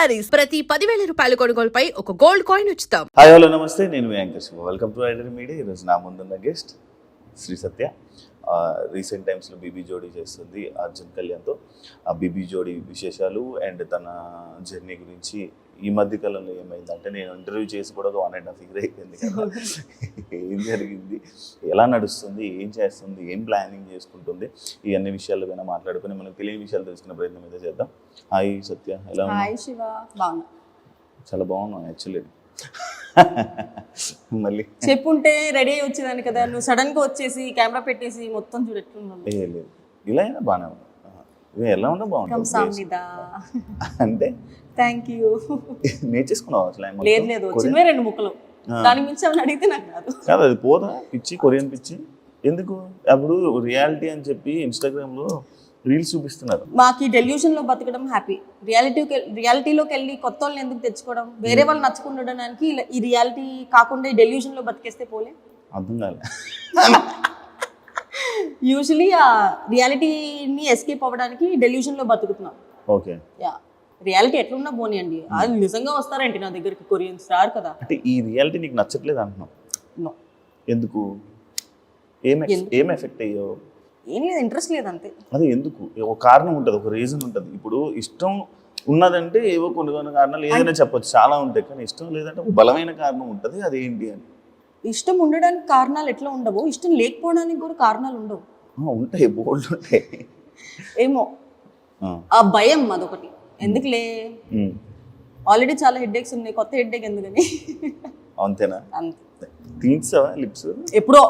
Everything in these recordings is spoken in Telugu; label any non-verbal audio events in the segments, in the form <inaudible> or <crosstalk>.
శారీస్. ప్రతి పదివేల రూపాయల కొనుగోలుపై ఒక గోల్డ్ కాయిన్ ఉచితం. హాయ్ హలో నమస్తే. నేను Venkata Siva. Welcome to iDream media. ఈరోజు నా ముందున్న గెస్ట్ శ్రీ సత్య. రీసెంట్ టైమ్స్లో బీబీ జోడీ చేస్తుంది అర్జున్ కళ్యాణ్తో ఆ బీబీ జోడీ విశేషాలు అండ్ తన జర్నీ గురించి ఈ మధ్య కాలంలో ఏమైందంటే నేను ఇంటర్వ్యూ చేసి కూడా ఒక వన్ అండ్ హాఫ్ ఇయర్ అయిపోయింది కదా. <laughs> ఏం జరిగింది? ఎలా నడుస్తుంది? ఏం చేస్తుంది? ఏం ప్లానింగ్ చేసుకుంటుంది? ఈ అన్ని విషయాలు పైన మాట్లాడుకుని మనం తెలియని విషయాలు తెలుసుకునే ప్రయత్నం అయితే చేద్దాం. హాయ్ సత్య ఎలా ఉన్నావు? హాయ్ శివ బాగున్నా. చాలా బాగున్నావు యాక్చువల్లీ మళ్ళీ. చెప్పుంటే రెడీ అయ్యి వచ్చేదాన్ని కదా. నువ్వు సడన్గా వచ్చేసి కెమెరా పెట్టేసి మొత్తం లేదు. ఇలా అయినా బాగానే ఉంది. ఎలా కమ్ బాగుంటుంది అంటే? థ్యాంక్ యూ నేర్చేసుకున్నావు అసలు? లేదు లేదు? వచ్చినవే రెండు ముక్కలు. దాని మించి ఏమైనా అడిగితే నాకు కాదు అది పోదా? పిచ్చి కొరియన్ పిచ్చి. ఎందుకు? అప్పుడు రియాలిటీ అని చెప్పి ఇన్స్టాగ్రామ్లో రీల్స్ చూపిస్తున్నారు. మాకు ఈ డెల్యూషన్లో బతకడం హ్యాపీ రియాలిటీ రియాలిటీలోకి వెళ్ళి కొత్త వాళ్ళని ఎందుకు తెచ్చుకోవడం? వేరే వాళ్ళు నచ్చకుండా ఉండడానికి ఇలా ఈ రియాలిటీ కాకుండా ఈ డెల్యూషన్లో బతికేస్తే పోలే? అర్థం కాలే. యూజువలీ ఆ రియాలిటీని ఎస్కేప్ అవ్వడానికి డెల్యూషన్లో బతుకుతున్నాం. ఓకే యా రియాలిటీ ఎట్లున్నా పోనీయండి. అది నిజంగా వస్తారేంటి నా దగ్గరికి కొరియన్స్ రారు కదా. అంటే ఈ రియాలిటీ నీకు నచ్చట్లేదు అంటున్నావు? నో ఎందుకు? ఏం? ఏం ఎఫెక్ట్ అయ్యో? ఏం లేదు ఇంట్రెస్ట్ లేదు అంతే. అదే ఎందుకు? ఒక కారణం ఉంటుంది ఒక రీజన్ ఉంటుంది. ఇప్పుడు ఇష్టం ఉన్నదంటే ఏవో కొన్ని కొన్ని కారణాలు ఏదైనా చెప్పొచ్చు. చాలా ఉంటాయి కానీ ఇష్టం లేదంటే ఒక బలమైన కారణం ఉంటుంది అది ఏంటి అని. ఇష్టం ఉండడానికి కారణాలు ఎట్లా ఉండవు? ఇష్టం లేకపోవడానికి కూడా కారణాలు ఉండవు. ఉంటాయి బోల్డ్ ఉంటాయి. ఏమో ఆ, భయం అదొకటి. ఎందుకులే? ఆల్రెడీ చాలా హెడ్ఏక్స్ ఉన్నాయి కొత్త హెడ్ఏక్ ఎందుకని? అంతేనా? అంతే. తీర్చావా లిప్స్? ఎప్పుడో.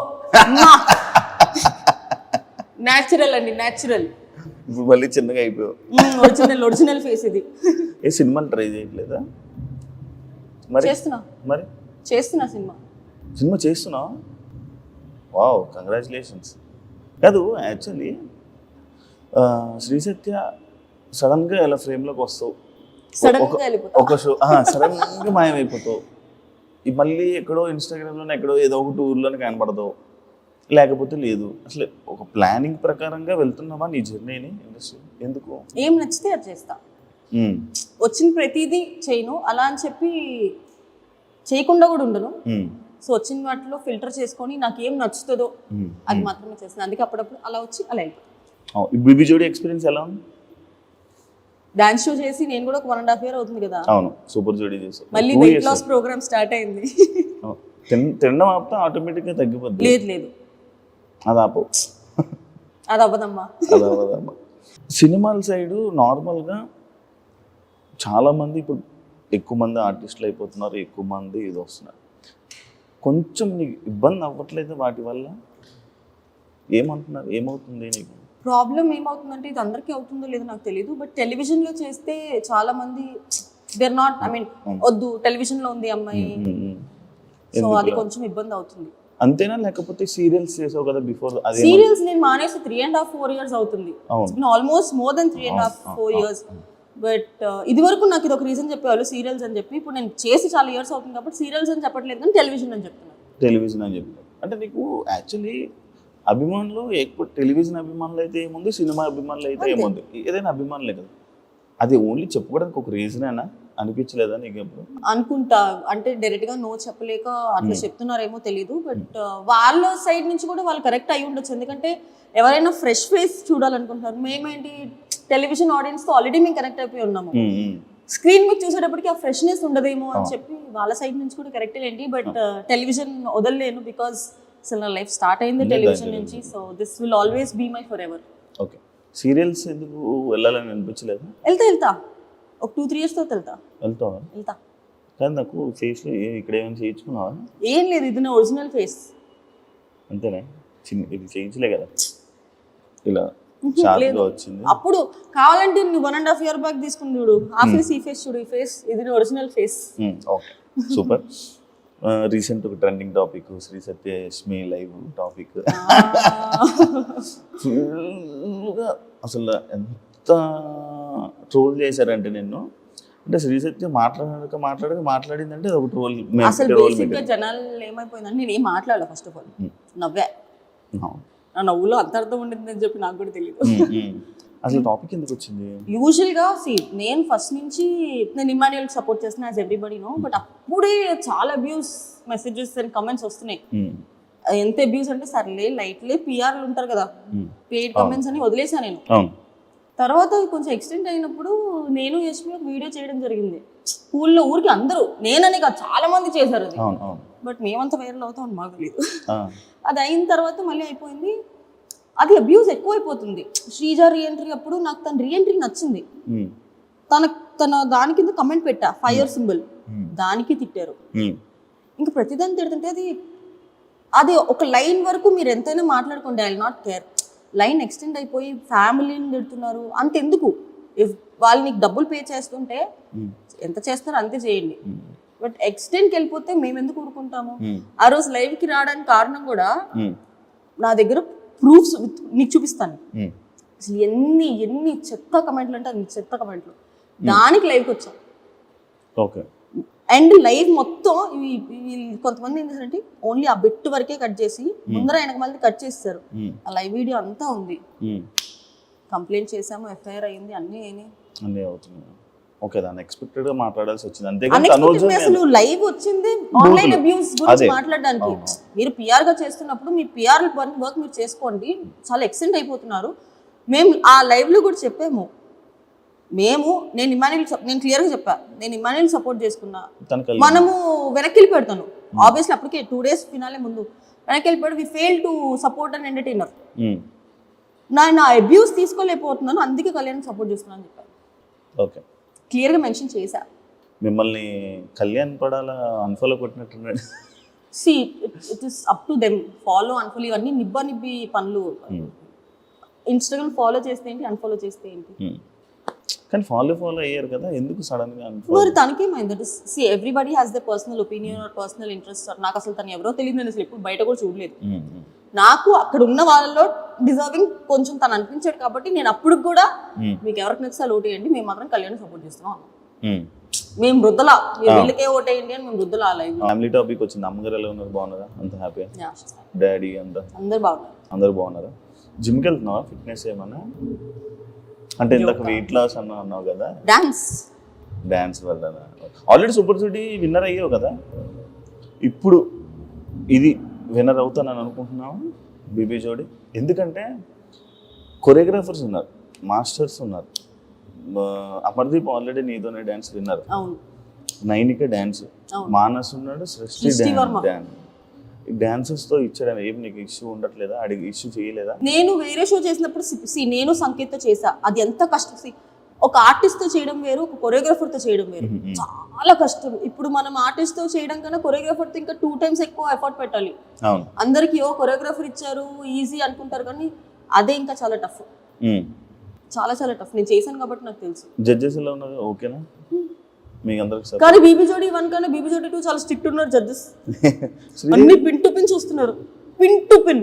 న్యాచురల్ అండి న్యాచురల్ ఇప్పుడు మళ్ళీ చిన్నగా అయిపోయావు. ఒరిజినల్ ఒరిజినల్ ఫేస్ ఇది. ఏ సినిమాలు ట్రై చేయట్లేదా? మరి? చేస్తున్నా. మరి? చేస్తున్నా సినిమా. సినిమా చేస్తున్నావా వావ్ కంగ్రాచులేషన్స్ కాదు యాక్చువల్లీ శ్రీ సత్య సడన్గా ఇలా ఫ్రేమ్లోకి వస్తావు. సడన్ ఒక- గా షో సడన్గా మాయమైపోతావు. మళ్ళీ ఎక్కడో ఇన్స్టాగ్రామ్లోనే ఎక్కడో ఏదో ఒక టూర్లోనే కనపడతావు లేకపోతే లేదు. అసలు ఒక ప్లానింగ్ ప్రకారంగా వెళ్తున్నావా నీ జర్నీని ఇండస్ట్రీ ఎందుకు? ఏం నచ్చితే అది చేస్తా. వచ్చిన ప్రతిదీ చేయను. అలా అని చెప్పి చేయకుండా కూడా ఉండను. సో వచ్చిన వాటిలో ఫిల్టర్ చేసుకొని నాకు ఏం నచ్చుతుందో. అది మాత్రమే చేస్తాను. అందుకే అప్పుడప్పుడు అలా వచ్చి అలా వెళ్ళిపోతాను బిబి జోడి ఎక్స్పీరియన్స్ ఎలా ఉంది? డాన్స్ షో చేసి నేను కూడా ఒక వన్ అండ్ హాఫ్ ఇయర్ అవుతుంది కదా. అవును. సూపర్ జోడి చేసావు మళ్ళీ వెయిట్. లాస్ ప్రోగ్రామ్ స్టార్ట్ అయింది. తినడం ఆపితే ఆటోమేటిక్గా తగ్గిపోద్ది. లేదు లేదు. అది ఆపు అది అవ్వదమ్మా అది అవ్వదమ్మా. సినిమాల సైడు నార్మల్గా చాలామంది ఇప్పుడు ఎక్కువ మంది ఆర్టిస్టులు అయిపోతున్నారు ఎక్కువ మంది ఇది వస్తున్నారు. కొంచెం నీకు ఇబ్బంది అవ్వట్లేదు వాటి వల్ల? ఏమంటున్నారు? ఏమవుతుంది నీకు? ప్రాబ్లం ఏమవుతుందంటే ఇది అందరికీ అవుతుందో లేదో నాకు తెలియదు బట్ టెలివిజన్లో చేస్తే చాలా మంది దేర్ నాట్ ఐ మీన్ వద్దు టెలివిజన్లో ఉంది అమ్మాయి. సో అది? కొంచెం ఇబ్బంది అవుతుంది. అంతేనా? లేకపోతే సీరియల్స్ చేసావు కదా బిఫోర్ అదే సీరియల్స్ నేను మానేసి three and half four years అవుతుంది. Almost more than three and half four years but ఇది వరకు నాకు ఇది ఒక రీజన్ చెప్పేవాళ్ళు సీరియల్స్ అని చెప్పి. ఇప్పుడు నేను చేసి చాలా ఇయర్స్ అవుతుంది కాబట్టి సీరియల్స్ అని చెప్పట్లేదు కానీ టెలివిజన్ అని చెప్తున్నాను టెలివిజన్ అని చెప్పారు అంటే నీకు యాక్చువల్లీ అభిమానులు ఎక్కువ టెలివిజన్ అభిమానులు అయితే ఏముంది సినిమా అభిమానులు అయితే. ఏముంది? ఏదైనా అభిమానులే కదా. అది ఓన్లీ చెప్పుకోవడానికి ఒక రీజన్ అయినా అనిపించలేదా నీకు ఎప్పుడు? అనుకుంటా. అంటే డైరెక్ట్గా నో చెప్పలేక అట్లా చెప్తున్నారేమో తెలీదు బట్ వాళ్ళ సైడ్ నుంచి కూడా వాళ్ళు కరెక్ట్ అయి ఉండొచ్చు. ఎందుకంటే ఎవరైనా ఫ్రెష్ ఫేస్ చూడాలనుకుంటున్నారు. మేమేంటి టెలివిజన్ ఆడియన్స్తో ఆల్రెడీ మేము కనెక్ట్ అయిపోయి ఉన్నాము. స్క్రీన్ మీకు చూసేటప్పటికి ఆ ఫ్రెష్నెస్ ఉండదేమో అని చెప్పి వాళ్ళ సైడ్ నుంచి కూడా కరెక్ట్ ఏంటి బట్ టెలివిజన్ వదలలేను బికాస్ అసలు నా లైఫ్ స్టార్ట్ అయింది టెలివిజన్. నుంచి. So this will always be my forever okay serials ఎందుకు వెళ్ళాలని అనిపించలేదు? వెళ్తా వెళ్తా. ఒక టూ త్రీ ఇయర్స్ తర్వాత వెళ్తా. వెళ్తావా? వెళ్తా. కానీ నాకు ఫేస్లో ఇక్కడ ఏమైనా చేయించుకున్నావా? ఏం లేదు ఇది నా ఒరిజినల్ ఫేస్ అంతేనా? చిన్న ఇది చేయించలే కదా. ఇలా షార్ప్గా వచ్చింది. అప్పుడు కావాలంటే నువ్వు one and half year back తీసుకుని చూడు. ఆ ఫేస్ ఈ ఫేస్ చూడు ఈ ఫేస్ ఇది నా original face okay super recent ఒక trending topic Sri Satyalakshmi live topic ఫుల్గా అసలు ఎంత ట్రోల్ చేశారంటే నిన్ను. అంటే శ్రీ సత్య మాట్లాడక మాట్లాడక మాట్లాడిందంటే అది ఒక ట్రోల్ అసలు ట్రోల్ బేసిక్గా జనాలు ఏమైపోయిందని నేను ఏం మాట్లాడలే ఫస్ట్ ఆఫ్ ఆల్. నవ్వే. నా నవ్వులో అంత అర్థం ఉండిందని చెప్పి నాకు కూడా తెలియదు అసలు టాపిక్ ఎందుకు వచ్చింది? యూజువల్గా సి నేను ఫస్ట్ నుంచి నేను ఇమాన్యుయల్ సపోర్ట్ చేస్తున్నా యాజ్ ఎవ్రీబడి నో బట్ అప్పుడే చాలా అబ్యూస్ మెసేజెస్ అండ్ కమెంట్స్ వస్తున్నాయి. ఎంత అబ్యూస్ అంటే సర్లే లైట్లే పిఆర్లు ఉంటారు కదా. పెయిడ్ కమెంట్స్ అని వదిలేసా నేను. తర్వాత కొంచెం ఎక్స్టెండ్ అయినప్పుడు నేను యశ్మి ఒక వీడియో చేయడం జరిగింది. స్కూల్లో ఊరికి అందరూ నేననే కాదు చాలా మంది చేశారు అది. బట్ మేమంతా వైరల్ అవుతాం మాకు తెలియదు అది అయిన తర్వాత మళ్ళీ అయిపోయింది. అది అబ్యూస్ ఎక్కువైపోతుంది. శ్రీజ రీఎంట్రీ అప్పుడు నాకు తన రీఎంట్రీ నచ్చింది. తన తన దాని కింద కమెంట్ పెట్టా ఫైర్ సింబల్ దానికి తిట్టారు. ఇంకా ప్రతిదాన్ని తిడుతుంటే అది అది ఒక లైన్ వరకు మీరు ఎంతైనా మాట్లాడుకోండి I not care line extend అయిపోయి ఫ్యామిలీని తిడుతున్నారు. అంతెందుకు? ఇఫ్ వాళ్ళు నీకు డబ్బులు పే చేస్తుంటే ఎంత చేస్తారో అంతే చేయండి. బట్ ఎక్స్టెండ్కి వెళ్ళిపోతే మేము ఎందుకు ఊరుకుంటాము ఆ రోజు లైవ్కి రావడానికి కారణం కూడా నా దగ్గర ప్రూఫ్స్ నీకు చూపిస్తాను. అసలు ఎన్ని ఎన్ని చెత్త కమెంట్లు అంటే అన్ని చెత్త కమెంట్లు. దానికి లైవ్కి వచ్చాం. ఓకే. అండ్ లైవ్ మొత్తం కొంతమంది ఏం చేశారంటే ఓన్లీ ఆ బిట్ వరకే కట్ చేసి ముందర వెనక మళ్ళీ కట్ చేస్తారు. ఆ లైవ్ వీడియో అంతా ఉంది. కంప్లైంట్ చేసాము ఎఫ్ఐఆర్ అయింది అన్నీ అన్నీ అవుతున్నాయి ఓకే దాన్ని ఎక్స్పెక్టెడ్గా మాట్లాడాల్సి వచ్చింది. Unexpected అసలు లైవ్ వచ్చింది ఆన్లైన్ అబ్యూస్ గురించి. మాట్లాడడానికి. మీరు పిఆర్గా చేస్తున్నప్పుడు మీ పిఆర్ వర్క్ మీరు చేసుకోండి. చాలా ఎక్స్టెండ్ అయిపోతున్నారు. మేము ఆ లైవ్లో కూడా చెప్పాము. మేము నేను ఇమాన్యుల్ నేను క్లియర్గా చెప్పా. నేను ఇమాన్యుల్ సపోర్ట్ చేసుకున్నా. మనము వెనక్కి వెళ్ళిపెడతాను ఆబ్వియస్లీ అప్పటికే టూ డేస్ ఫినాలే ముందు వెనక్కి వెళ్ళిపోయాడు. We fail to support and entertainer నా నా అబ్యూస్ తీసుకోలేకపోతున్నాను. అందుకే కళ్యాణ్ సపోర్ట్ చేస్తున్నాను అని చెప్పాను ఓకే క్లియర్గా మెన్షన్ చేశా. మిమ్మల్ని Kalyan Padala unfollow కొట్టినట్టున్నాడు? See it is up to them follow unfollow ఇవన్నీ నిబ్బ నిబ్బి పనులు. ఇన్స్టాగ్రామ్ ఫాలో చేస్తే ఏంటి? అన్ఫాలో చేస్తే ఏంటి? ఉమ్. కానీ ఫాలో ఫాలో అయ్యారు కదా ఎందుకు సడన్గా? మరి తనకేమైంది? See everybody has the personal opinion or personal interest నాకు అసలు తను ఎవరో తెలియదు నేను అసలు ఎప్పుడు బయట కూడా చూడలేదు. నాకు అక్కడ ఉన్న వాళ్ళలో డిజర్వింగ్ కొంచెం తను అనిపించాడు కాబట్టి నేను అప్పుడు కూడా మీకు ఎవరికి నచ్చితే ఓటేయండి మేము మాత్రం కళ్యాణ్ సపోర్ట్ చేస్తున్నాం. మేము. వృద్ధలా వీళ్ళకే ఓటేయండి అని మేము వృద్ధలా లైవ్ ఫ్యామిలీ టాపిక్ వచ్చింది. అమ్మగారు ఎలా ఉన్నారు? బాగున్నారా? అంత హ్యాపీ డాడీ అంతా? అందరు బాగున్నారు. అందరు బాగున్నారా? జిమ్కి వెళ్తున్నావా? ఫిట్నెస్ ఏమన్నా? అంటే ఇందాక వెయిట్ లాస్ అన్నా అన్నావు కదా? డాన్స్ డ్యాన్స్ వల్ల ఆల్రెడీ సూపర్ సిటీ విన్నర్ అయ్యావు కదా? ఇప్పుడు ఇది విన్నర్ అవుతానని అనుకుంటున్నావు? బీబీ జోడి? ఎందుకంటే కొరియోగ్రాఫర్స్ ఉన్నారు మాస్టర్స్ ఉన్నారు. అమర్దీప్ ఆల్రెడీ నీతోనే డ్యాన్స్ విన్నారు నైనిక డ్యాన్స్. మానస్ ఉన్నాడు సృష్టి. డ్యాన్స్ డాన్సెస్తో ఇచ్చడం ఏం నీకు ఇష్యూ ఉండట్లేదా? అడిగి ఇష్యూ చేయలేదా? నేను వేరే షో చేసినప్పుడు సి నేను సంకేత్తో చేసా అది ఎంత కష్టం. సి ఒక artist తో చేయడం వేరు ఒక choreographer తో చేయడం వేరు. చాలా కష్టం. ఇప్పుడు మనం artist తో చేయడం కన్నా choreographer తో ఇంకా టూ టైమ్స్ ఎక్కువ ఎఫర్ట్ పెట్టాలి. అందరికి ఓ కొరియోగ్రాఫర్ ఇచ్చారు ఈజీ అనుకుంటారు కానీ అదే ఇంకా చాలా టఫ్. చాలా చాలా టఫ్. నేను చేశాను కాబట్టి నాకు తెలుసు. జడ్జెస్ ఎలా ఉన్నారు ఓకేనా? మీకు అందరికి కానీ బీబీ జోడీ వన్ కన్నా బీబీ జోడీ టూ చాలా స్ట్రిక్ట్ ఉన్నారు జడ్జెస్. <laughs> అన్ని పిన్ టు పిన్ చూస్తున్నారు. Pin to pin.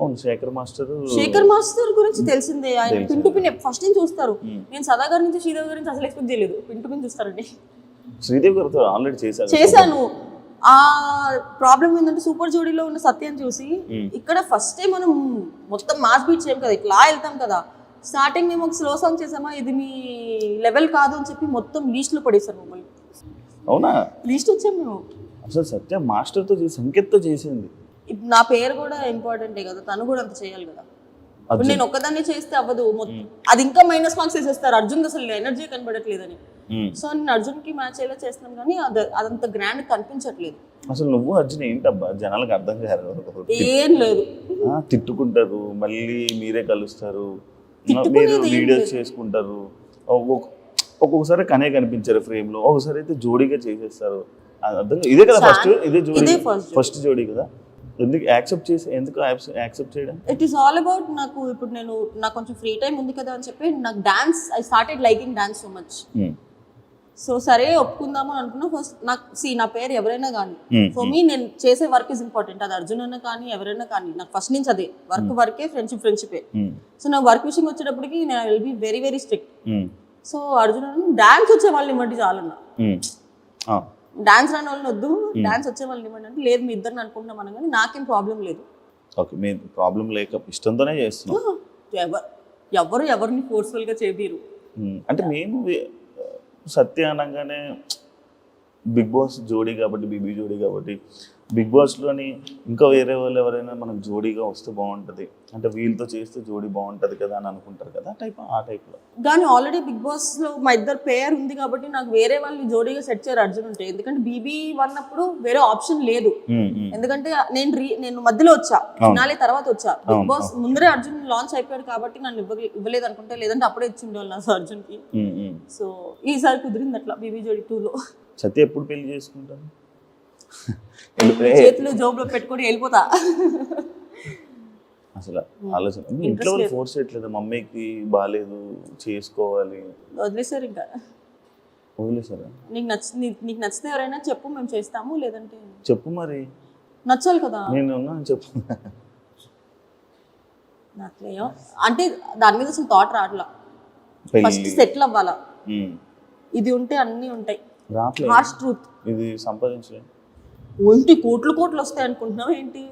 అవును శేఖర్ మాస్టర్ శేఖర్ మాస్టర్ గురించి తెలిసిందే. ఆయన పిన్ టు పిన్ ఫస్ట్ నుంచి చూస్తారు. నేను సదా గారి నుంచి శ్రీదేవి గారి నుంచి అసలు ఎక్స్పెక్ట్ చేయలేదు. పిన్ టు పిన్ చూస్తారండి శ్రీదేవి గారితో ఆల్రెడీ చేశారు. చేశాను. ఆ ప్రాబ్లం ఏంటంటే సూపర్ జోడీలో ఉన్న సత్యం చూసి ఇక్కడ ఫస్ట్ టైం మనం మొత్తం మాస్ బీట్ చేయం కదా. ఇట్లా వెళ్తాం కదా. స్టార్టింగ్ మేము ఒక స్లో సాంగ్ చేసామా? ఇది మీ లెవెల్ కాదు అని చెప్పి మొత్తం లీస్ట్లో పడేశారు మమ్మల్ని. అవునా? లీస్ట్ వచ్చాం మేము. అసలు సత్య మాస్టర్తో చేసి సంకేత్తో చేసింది. నా పేరు కూడా ఇంపార్టెంటే కదా? తను కూడా అంత చేయాలి కదా? ఇప్పుడు నేను ఒక్కదాన్ని చేస్తే అవ్వదు. అది ఇంకా మైనస్ మార్క్స్ వేసేస్తారు. అర్జున్ అసలు ఎనర్జీ కనబడట్లేదని. సో నేను అర్జున్కి మ్యాచ్ అయ్యేలా చేస్తున్నాను కానీ అది అదంత గ్రాండ్ కనిపించట్లేదు. అసలు నువ్వు అర్జున్ ఏంటబ్బా? జనాలకు అర్థం కాదు ఏం లేదు. తిట్టుకుంటారు. మళ్ళీ మీరే కలుస్తారు. మీరు వీడియోస్ చేసుకుంటారు. ఒక్కొక్క- ఒక్కొక్కసారి కనే కనిపించారు ఫ్రేమ్లో ఒకసారి అయితే జోడీగా చేసేస్తారు. అర్థం. ఇదే కదా ఫస్ట్ ఇదే జోడీ. ఫస్ట్ జోడీ కదా. ఎందుకు యాక్సెప్ట్ చేసి ఎందుకు యాక్సెప్ట్ చేయడం? ఇట్ ఈస్ ఆల్ అబౌట్ నాకు ఇప్పుడు నేను నాకు కొంచెం ఫ్రీ టైం ఉంది కదా అని చెప్పి నాకు dance I started liking dance so much. So సరే ఒప్పుకుందాము అని అనుకున్నా. ఫస్ట్ నాకు సి నా పేరు ఎవరైనా కానీ Hmm. ఫర్ మీ నేను చేసే వర్క్ ఇస్ ఇంపార్టెంట్ అది అర్జున్ అన్న కానీ ఎవరైనా కానీ నాకు ఫస్ట్ నుంచి అదే వర్క్ వర్కే ఫ్రెండ్షిప్ ఫ్రెండ్షిపే. సో నా వర్క్ విషయం వచ్చేటప్పటికి నేను will be very very strict. So Arjun అన్న డాన్స్ వచ్చే వాళ్ళని ఇవ్వండి చాలన్నా. డాన్స్ రాని వాళ్ళని వద్దు. డాన్స్ వచ్చే వాళ్ళని ఇవ్వండి అంటే లేదు మీ ఇద్దరిని అనుకుంటున్నాం అనగానే నాకేం ప్రాబ్లం లేదు. ఓకే మీ ప్రాబ్లం లేక ఇష్టంతోనే చేస్తున్నాం ఎవర్ ఎవరు ఎవరిని ఫోర్స్ఫుల్గా చేపిరు ఉమ్, అంటే మేము సత్య అనగానే బిగ్ బాస్ జోడీ కాబట్టి బీబీ జోడీ కాబట్టి బిగ్ బాస్లోని ఇంకా వేరే వాళ్ళు ఎవరైనా మనకు జోడీగా వస్తే బాగుంటుంది. అంటే వీళ్ళతో చేస్తే జోడీ బాగుంటుంది కదా అని అనుకుంటారు కదా ఆ టైప్ ఆ టైప్లో. కానీ ఆల్రెడీ బిగ్ బాస్లో మా ఇద్దరు పేర్ ఉంది కాబట్టి నాకు వేరే వాళ్ళు జోడీగా సెట్ చేయరు అర్జున్ ఉంటే. ఎందుకంటే బీబీ వన్ అప్పుడు వేరే ఆప్షన్ లేదు. ఎందుకంటే నేను రీ నేను మధ్యలో వచ్చా ఫినాలే తర్వాత వచ్చా. బిగ్ బాస్ ముందరే అర్జున్ లాంచ్ అయిపోయాడు కాబట్టి నన్ను ఇవ్వ ఇవ్వలేదు అనుకుంటే లేదంటే అప్పుడే ఇచ్చి ఉండేవాళ్ళు నాకు అర్జున్కి సో ఈసారి కుదిరింది అట్లా బీబీ జోడీ టూ లో సత్య ఎప్పుడు పెళ్ళి వెళ్ళిపోయి చేతులు జోబులో పెట్టుకొని వెళ్ళిపోతా. అసలు ఆలోచన ఇంట్లో వాళ్ళు ఫోర్స్ చేయట్లేదు? మమ్మీకి బాగాలేదు చేసుకోవాలి. వదిలేసారు ఇంకా. వదిలేసారా నీకు నచ్చ నీకు నచ్చితే ఎవరైనా చెప్పు మేము చేస్తాము లేదంటే చెప్పు మరి. నచ్చాలి కదా. నేను చెప్పు. నచ్చలేయో? అంటే దాని మీద అసలు థాట్ రావట్లా ఫస్ట్ సెటిల్ అవ్వాలా. ఇది ఉంటే అన్నీ ఉంటాయి. రావట్లేదు హార్ష్ ట్రూత్ ఇది సంపాదించలే ఒంటి కోట్లు కోట్లు వస్తాయి అనుకుంటున్నావు ఏంటి.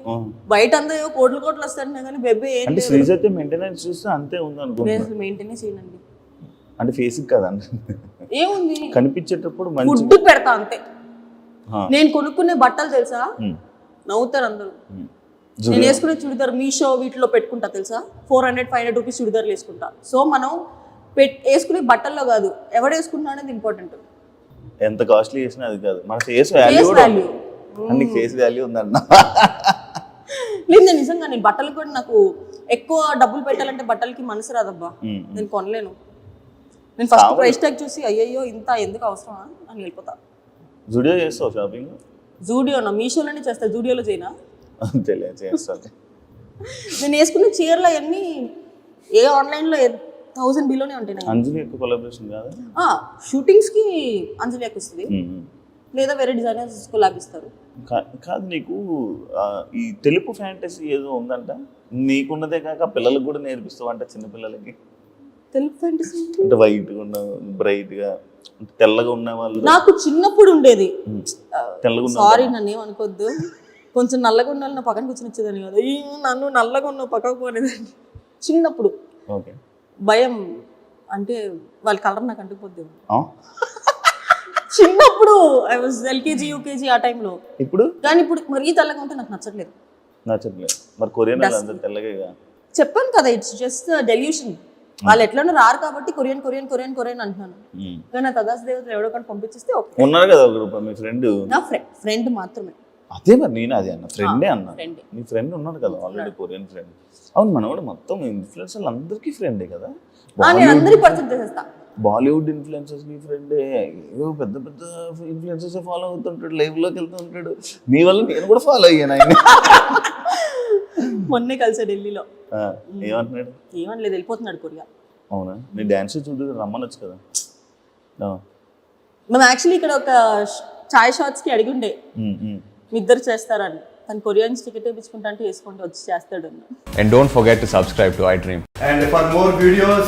బయట అంతా ఏవో కోట్లు కోట్లు వస్తాయి కానీ బెబ్బే ఏం అంటే శ్రీజత్య మెయింటెనెన్స్ చూస్తే అంతే ఉంది అనుకుంటున్నా లేదు మెయింటైన్ చేయనండి అంటే ఫేస్ కదా? ఏముంది? కనిపించేటప్పుడు మంచి ఫుడ్ పెడతా అంతే. నేను కొనుక్కునే బట్టలు తెలుసా. నవ్వుతారు అందరూ. నేను వేసుకునే చుడిదార్ మీషో వీటిలో పెట్టుకుంటా తెలుసా? Four hundred five hundred rupees చుడిదార్లు వేసుకుంటా. సో మనం పెట్ వేసుకునే బట్టల్లో కాదు. ఎవడు వేసుకుంటున్నా అనేది ఇంపార్టెంట్ ఎంత కాస్ట్లీ చేసినా అది కాదు. మన ఫేస్ వాల్యూ అన్ని ఫేస్ వాల్యూ ఉందన్న. లేదు నిజంగా నేను బట్టలు కూడా నాకు ఎక్కువ డబ్బులు పెట్టాలంటే బట్టలకి మనసు రాదబ్బా. నేను కొనలేను. నేను ఫస్ట్ ప్రైస్ ట్యాగ్ చూసి అయ్యయ్యో ఇంత ఎందుకు అవసరమా? అని వెళ్ళిపోతా. జుడియో చేస్తావు షాపింగ్ జూడియోనా? మీషోలోనే చేస్తా జూడియోలో చేయనా? తెలియదు చేస్తాను నేను వేసుకున్న చీరలు అవన్నీ ఏ ఆన్లైన్లో థౌసండ్ బిలోనే ఉంటాయి అంజలి యొక్క కొలాబరేషన్ కాదు? షూటింగ్స్కి అంజలి అక్క వస్తుంది. లేదా వేరే డిజైనర్స్ కొలాబిస్తారు కాదు నీకు ఈ తెలుపు ఫ్యాంటసీ ఏదో ఉందంట? నీకున్నదే కాక పిల్లలకు కూడా నేర్పిస్తావు అంట చిన్నపిల్లలకి తెలుగు ఫ్యాంటసీ అంటే? వైట్గా ఉన్న బ్రైట్గా అంటే తెల్లగా ఉన్న వాళ్ళు. నాకు చిన్నప్పుడు ఉండేది. తెల్లగా సారీ నన్ను ఏమనుకోవద్దు కొంచెం నల్లగా ఉన్న నా పక్కన కూర్చొని వచ్చేదాన్ని కదా. ఈ నన్ను నల్లగా ఉన్న పక్కకు పోనేదాన్ని. చిన్నప్పుడు. ఓకే. భయం. అంటే వాళ్ళ కలర్ నాకు అంటుకుపోద్ది? చిన్నప్పుడు ఐ వాజ్ ఎల్కేజీ యూకేజీ ఆ టైంలో ఇప్పుడు? కానీ ఇప్పుడు మరీ తెల్లగా ఉంటే నాకు నచ్చట్లేదు. నచ్చట్లేదు. మరి కొరియన్ వాళ్ళు అందరు తెల్లగా చెప్పాను కదా ఇట్స్ జస్ట్ డెల్యూషన్ వాళ్ళు ఎట్లనో రారు కాబట్టి కొరియన్ కొరియన్ కొరియన్ కొరియన్ అంటున్నాను. కానీ నా తదాస్ దేవతలు ఎవడో కానీ పంపించేస్తే ఓకే. ఉన్నారు కదా ఒక రూపాయి మీ ఫ్రెండ్ నా ఫ్రెండ్ ఫ్రెండ్ మాత్రమే. అదే మరి నేను అదే అన్న. ఫ్రెండే అన్న. మీ ఫ్రెండ్ ఉన్నాడు కదా ఆల్రెడీ కొరియన్ ఫ్రెండ్ అవును మన కూడా మొత్తం ఇన్ఫ్లుయెన్సర్లు అందరికీ ఫ్రెండే కదా. నేను అందరికి పరిచయం చేసేస్తా. బాలీవుడ్ ఇన్ఫ్లుయెన్సర్స్కి ఫ్రెండ్ ఏవో పెద్ద పెద్ద ఇన్ఫ్లుయెన్సర్స్ ఫాలో అవుతుంటాడు లైవ్లోకి వెళ్తూ ఉంటాడు. నీ వల్ల నేను కూడా ఫాలో అయ్యాను ఆయన. మొన్నే కలిసా ఢిల్లీలో. ఆ, ఏమంటున్నాడు? ఏమనలేదు వెళ్ళిపోతున్నాడు కొరియా అవునా? నీ డాన్స్ చూడు రమ్మనొచ్చు కదా. మేము యాక్చువల్లీ ఇక్కడ ఒక చాయ్ షాప్స్కి అడిగి. మీ ఇద్దరు చేస్తారని. తను కొరియన్స్ టికెట్ వేయించుకుంటా అంటే వేసుకుంటే వచ్చి చేస్తాడు అన్న And don't forget to subscribe to iDream. And for more videos,